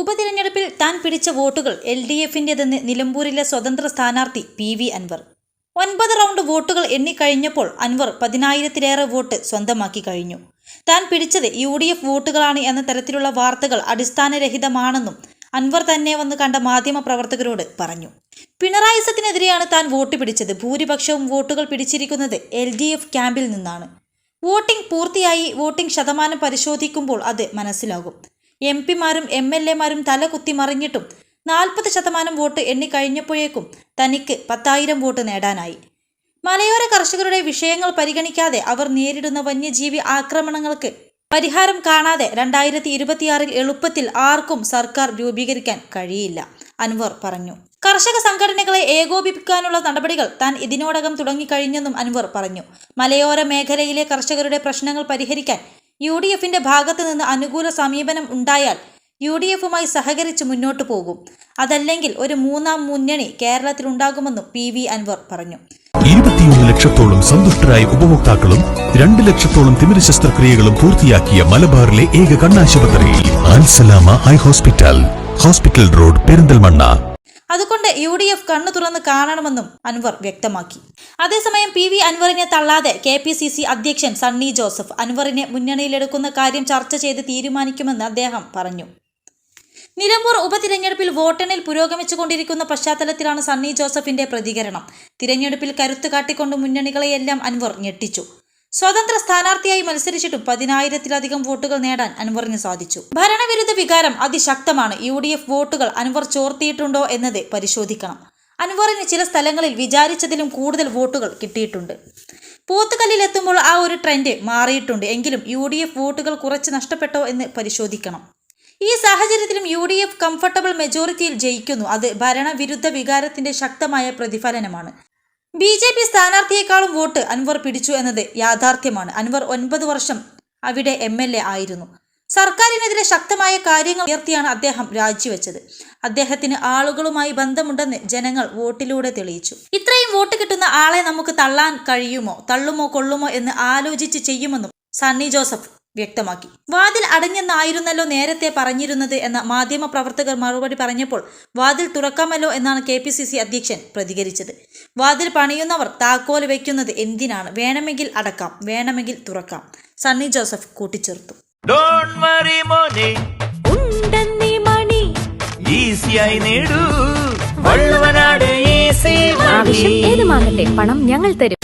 ഉപതിരഞ്ഞെടുപ്പിൽ താൻ പിടിച്ച വോട്ടുകൾ എൽ ഡി എഫിന്റെതെന്ന് നിലമ്പൂരിലെ സ്വതന്ത്ര സ്ഥാനാർത്ഥി പി വി അൻവർ. ഒൻപത് റൗണ്ട് വോട്ടുകൾ എണ്ണിക്കഴിഞ്ഞപ്പോൾ അൻവർ പതിനായിരത്തിലേറെ വോട്ട് സ്വന്തമാക്കി കഴിഞ്ഞു. താൻ പിടിച്ചത് യു ഡി എഫ് വോട്ടുകളാണ് എന്ന തരത്തിലുള്ള വാർത്തകൾ അടിസ്ഥാനരഹിതമാണെന്നും അൻവർ തന്നെ വന്ന് കണ്ട മാധ്യമ പ്രവർത്തകരോട് പറഞ്ഞു. പിണറായി സത്തിനെതിരെയാണ് താൻ വോട്ട് പിടിച്ചത്. ഭൂരിപക്ഷവും വോട്ടുകൾ പിടിച്ചിരിക്കുന്നത് എൽ ഡി എഫ് ക്യാമ്പിൽ നിന്നാണ്. വോട്ടിംഗ് പൂർത്തിയായി വോട്ടിംഗ് ശതമാനം പരിശോധിക്കുമ്പോൾ അത് മനസ്സിലാകും. എം പിമാരും എം എൽ എമാരും തല കുത്തി മറിഞ്ഞിട്ടും നാൽപ്പത് ശതമാനം വോട്ട് എണ്ണിക്കഴിഞ്ഞപ്പോഴേക്കും തനിക്ക് പത്തായിരം വോട്ട് നേടാനായി. മലയോര കർഷകരുടെ വിഷയങ്ങൾ പരിഗണിക്കാതെ അവർ നേരിടുന്ന വന്യജീവി ആക്രമണങ്ങൾക്ക് പരിഹാരം കാണാതെ രണ്ടായിരത്തി ഇരുപത്തിയാറിൽ എളുപ്പത്തിൽ ആർക്കും സർക്കാർ രൂപീകരിക്കാൻ കഴിയില്ല അൻവർ പറഞ്ഞു. കർഷക സംഘടനകളെ ഏകോപിപ്പിക്കാനുള്ള നടപടികൾ താൻ ഇതിനോടകം തുടങ്ങിക്കഴിഞ്ഞെന്നും അൻവർ പറഞ്ഞു. മലയോര മേഖലയിലെ കർഷകരുടെ പ്രശ്നങ്ങൾ പരിഹരിക്കാൻ യു ഡി എഫിന്റെ ഭാഗത്തു നിന്ന് അനുകൂല സമീപനം ഉണ്ടായാൽ യു ഡി എഫുമായി സഹകരിച്ച് മുന്നോട്ട് പോകും. അതല്ലെങ്കിൽ ഒരു മൂന്നാം മുന്നണി കേരളത്തിൽ ഉണ്ടാകുമെന്നും പി വി അൻവർ പറഞ്ഞു. ഇരുപത്തിയൊന്ന് ലക്ഷത്തോളം സന്തുഷ്ടരായ ഉപഭോക്താക്കളും രണ്ട് ലക്ഷത്തോളം തിമിര ശസ്ത്രക്രിയകളും പൂർത്തിയാക്കിയ മലബാറിലെ ഏക കണ്ണാശുപത്രി eye hospital. Hospital road Perinthalmanna. അതുകൊണ്ട് യു ഡി എഫ് കണ്ണു തുറന്ന് കാണണമെന്നും അൻവർ വ്യക്തമാക്കി. അതേസമയം പി വി അൻവറിനെ തള്ളാതെ കെ പി സി സി അധ്യക്ഷൻ സണ്ണി ജോസഫ് അൻവറിനെ മുന്നണിയിലെടുക്കുന്ന കാര്യം ചർച്ച ചെയ്ത് തീരുമാനിക്കുമെന്ന് അദ്ദേഹം പറഞ്ഞു. നിലമ്പൂർ ഉപതിരഞ്ഞെടുപ്പിൽ വോട്ടെണ്ണിൽ പുരോഗമിച്ചുകൊണ്ടിരിക്കുന്ന പശ്ചാത്തലത്തിലാണ് സണ്ണി ജോസഫിന്റെ പ്രതികരണം. തിരഞ്ഞെടുപ്പിൽ കരുത്ത് കാട്ടിക്കൊണ്ട് മുന്നണികളെയെല്ലാം അൻവർ ഞെട്ടിച്ചു. സ്വതന്ത്ര സ്ഥാനാർത്ഥിയായി മത്സരിച്ചിട്ടും പതിനായിരത്തിലധികം വോട്ടുകൾ നേടാൻ അൻവറിന് സാധിച്ചു. ഭരണവിരുദ്ധ വികാരം അതിശക്തമാണ്. യു ഡി എഫ് വോട്ടുകൾ അൻവർ ചോർത്തിയിട്ടുണ്ടോ എന്നത് പരിശോധിക്കണം. അൻവറിന് ചില സ്ഥലങ്ങളിൽ വിചാരിച്ചതിലും കൂടുതൽ വോട്ടുകൾ കിട്ടിയിട്ടുണ്ട്. പോത്തുകല്ലിലെത്തുമ്പോൾ ആ ഒരു ട്രെൻഡ് മാറിയിട്ടുണ്ട്. എങ്കിലും യു ഡി എഫ് വോട്ടുകൾ കുറച്ച് നഷ്ടപ്പെട്ടോ എന്ന് പരിശോധിക്കണം. ഈ സാഹചര്യത്തിലും യു ഡി എഫ് കംഫർട്ടബിൾ മെജോറിറ്റിയിൽ ജയിക്കുന്നു. അത് ഭരണവിരുദ്ധ വികാരത്തിന്റെ ശക്തമായ പ്രതിഫലനമാണ്. ബി ജെ പി സ്ഥാനാർത്ഥിയെക്കാളും വോട്ട് അൻവർ പിടിച്ചു എന്നത് യാഥാർത്ഥ്യമാണ്. അൻവർ ഒൻപത് വർഷം അവിടെ എം എൽ എ ആയിരുന്നു. സർക്കാരിനെതിരെ ശക്തമായ കാര്യങ്ങൾ ഉയർത്തിയാണ് അദ്ദേഹം രാജിവെച്ചത്. അദ്ദേഹത്തിന് ആളുകളുമായി ബന്ധമുണ്ടെന്ന് ജനങ്ങൾ വോട്ടിലൂടെ തെളിയിച്ചു. ഇത്രയും വോട്ട് കിട്ടുന്ന ആളെ നമുക്ക് തള്ളാൻ കഴിയുമോ തള്ളുമോ കൊള്ളുമോ എന്ന് ആലോചിച്ച് ചെയ്യുമെന്നും സണ്ണി ജോസഫ് വ്യക്തമാക്കി. വാതിൽ അടഞ്ഞെന്നായിരുന്നല്ലോ നേരത്തെ പറഞ്ഞിരുന്നത് എന്ന മാധ്യമ പ്രവർത്തകർ മറുപടി പറഞ്ഞപ്പോൾ വാതിൽ തുറക്കാമല്ലോ എന്നാണ് കെ പി സി സി അധ്യക്ഷൻ പ്രതികരിച്ചത്. വാതിൽ പണിയുന്നവർ താക്കോൽ വയ്ക്കുന്നത് എന്തിനാണ്? വേണമെങ്കിൽ അടക്കാം വേണമെങ്കിൽ തുറക്കാം. സണ്ണി ജോസഫ് കൂട്ടിച്ചേർത്തു. ഡോണ്ട് വറി മോനെ. ഉണ്ടെന്നീ മണി. ഈസിയായി നേടൂ. വള്ളുവനാട് ഈസി ആവശ്യം ഏതുമാകട്ടെ പണം ഞങ്ങൾ തരും.